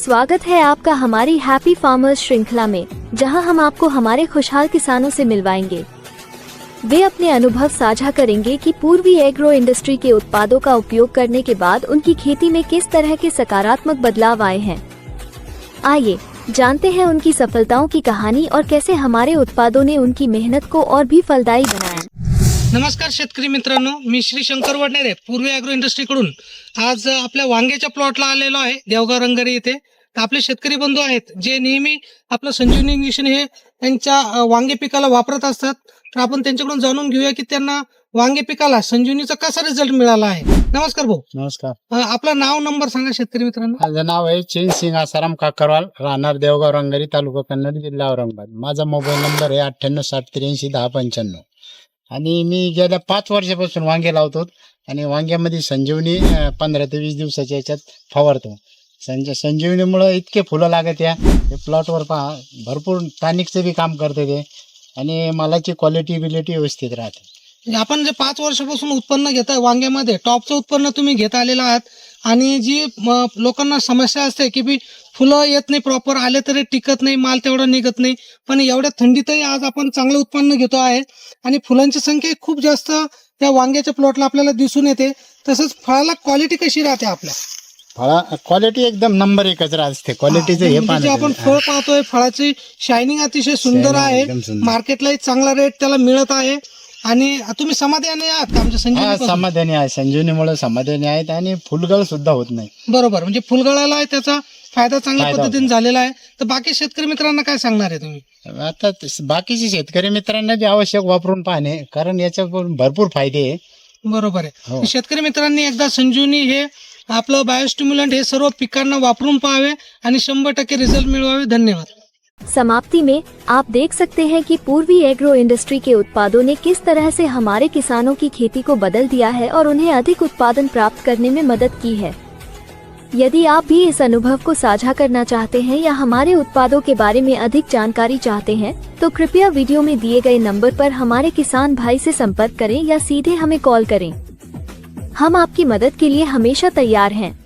स्वागत है आपका हमारी हैप्पी फार्मर्स श्रृंखला में, जहाँ हम आपको हमारे खुशहाल किसानों से मिलवाएँगे। वे अपने अनुभव साझा करेंगे कि पूर्वी एग्रो इंडस्ट्री के उत्पादों का उपयोग करने के बाद उनकी खेती में किस तरह के सकारात्मक बदलाव आए हैं। आइए, जानते हैं उनकी सफलताओं की कहानी और कैसे हमारे उत्पादों ने उनकी मेहनत को और भी फलदायी बनाया। नमस्कार शेतकरी मित्रांनो मी श्री शंकर वडनेरे पूर्वी अॅग्रो इंडस्ट्रीकडून आज आपल्या वांग्याच्या प्लॉटला आलेलो आहे देवगाव रंगारी येथे तर आपले शेतकरी बंधू आहेत जे नेहमी आपलं संजीवनी इंजेक्शन हे त्यांच्या वांगे पिकाला वापरत असतात. तर आपण त्यांच्याकडून जाणून घेऊया की त्यांना वांगे पिकाला संजीवनीचा कसा रिझल्ट मिळाला आहे. नमस्कार भाऊ. नमस्कार. आपलं नाव नंबर सांगा शेतकरी मित्रांनो. माझं नाव आहे चैन सिंग आसाराम काकरवाल राहणार देवगाव रंगारी तालुका कन्नड जिल्हा औरंगाबाद. माझा मोबाईल नंबर आहे अठ्ठ्याण्णव साठ त्र्याऐंशी दहा पंच्याण्णव. आणि मी गेल्या पाच वर्षापासून वांगे लावतो आणि वांग्यामध्ये संजीवनी पंधरा ते वीस दिवसाच्या याच्यात फवारतो. संज संजीवनीमुळं इतके फुलं लागत या ते प्लॉटवर पहा भरपूर टॅनिकचं बी काम करते ते आणि मालाची क्वालिटी बिलिटी व्यवस्थित राहते. आपण जे पाच वर्षापासून उत्पन्न घेताय वांग्यामध्ये टॉपचं उत्पन्न तुम्ही घेत आलेलं आहात आणि जी लोकांना समस्या असते की बी फुलं येत नाही प्रॉपर आले तरी टिकत नाही माल तेवढा निघत नाही. पण एवढ्या थंडीतही आज आपण चांगलं उत्पन्न घेतो आहे आणि फुलांची संख्या खूप जास्त त्या वांग्याच्या प्लॉटला आपल्याला दिसून येते. तसंच फळाला क्वालिटी कशी राहते आपल्या? फळा क्वालिटी एकदम नंबर एकच राहते. क्वालिटीचं हे म्हणजे आपण फळ पाहतोय फळाची शायनिंग अतिशय सुंदर आहे. मार्केटलाही चांगला रेट त्याला मिळत आहे. आणि तुम्ही समाधानी आहात का? आमच्या हा संजीवनी समाधानी आहे. संजीवनीमुळे समाधानी आहेत आणि फुलगळ सुद्धा होत नाही. बरोबर म्हणजे फुलगळाला त्याचा फायदा चांगल्या फायदा पद्धतीने झालेला आहे. तर बाकी शेतकरी मित्रांना काय सांगणार आहे तुम्ही? आता तस- बाकीचे शेतकरी मित्रांना बी आवश्यक वापरून पाहणे कारण याच्यात पण भरपूर फायदे आहे. बरोबर आहे. हो. तर शेतकरी मित्रांनी एकदा संजीवनी हे आपलं बायोस्टिम्युलंट हे सर्व पिकांना वापरून पाहावे आणि शंभर टक्के रिझल्ट मिळवावे. धन्यवाद. समाप्ति में, आप देख सकते हैं कि पूर्वी एग्रो इंडस्ट्री के उत्पादों ने किस तरह से हमारे किसानों की खेती को बदल दिया है और उन्हें अधिक उत्पादन प्राप्त करने में मदद की है। यदि आप भी इस अनुभव को साझा करना चाहते हैं या हमारे उत्पादों के बारे में अधिक जानकारी चाहते हैं तो कृपया वीडियो में दिए गए नंबर पर हमारे किसान भाई से संपर्क करें या सीधे हमें कॉल करें। हम आपकी मदद के लिए हमेशा तैयार हैं।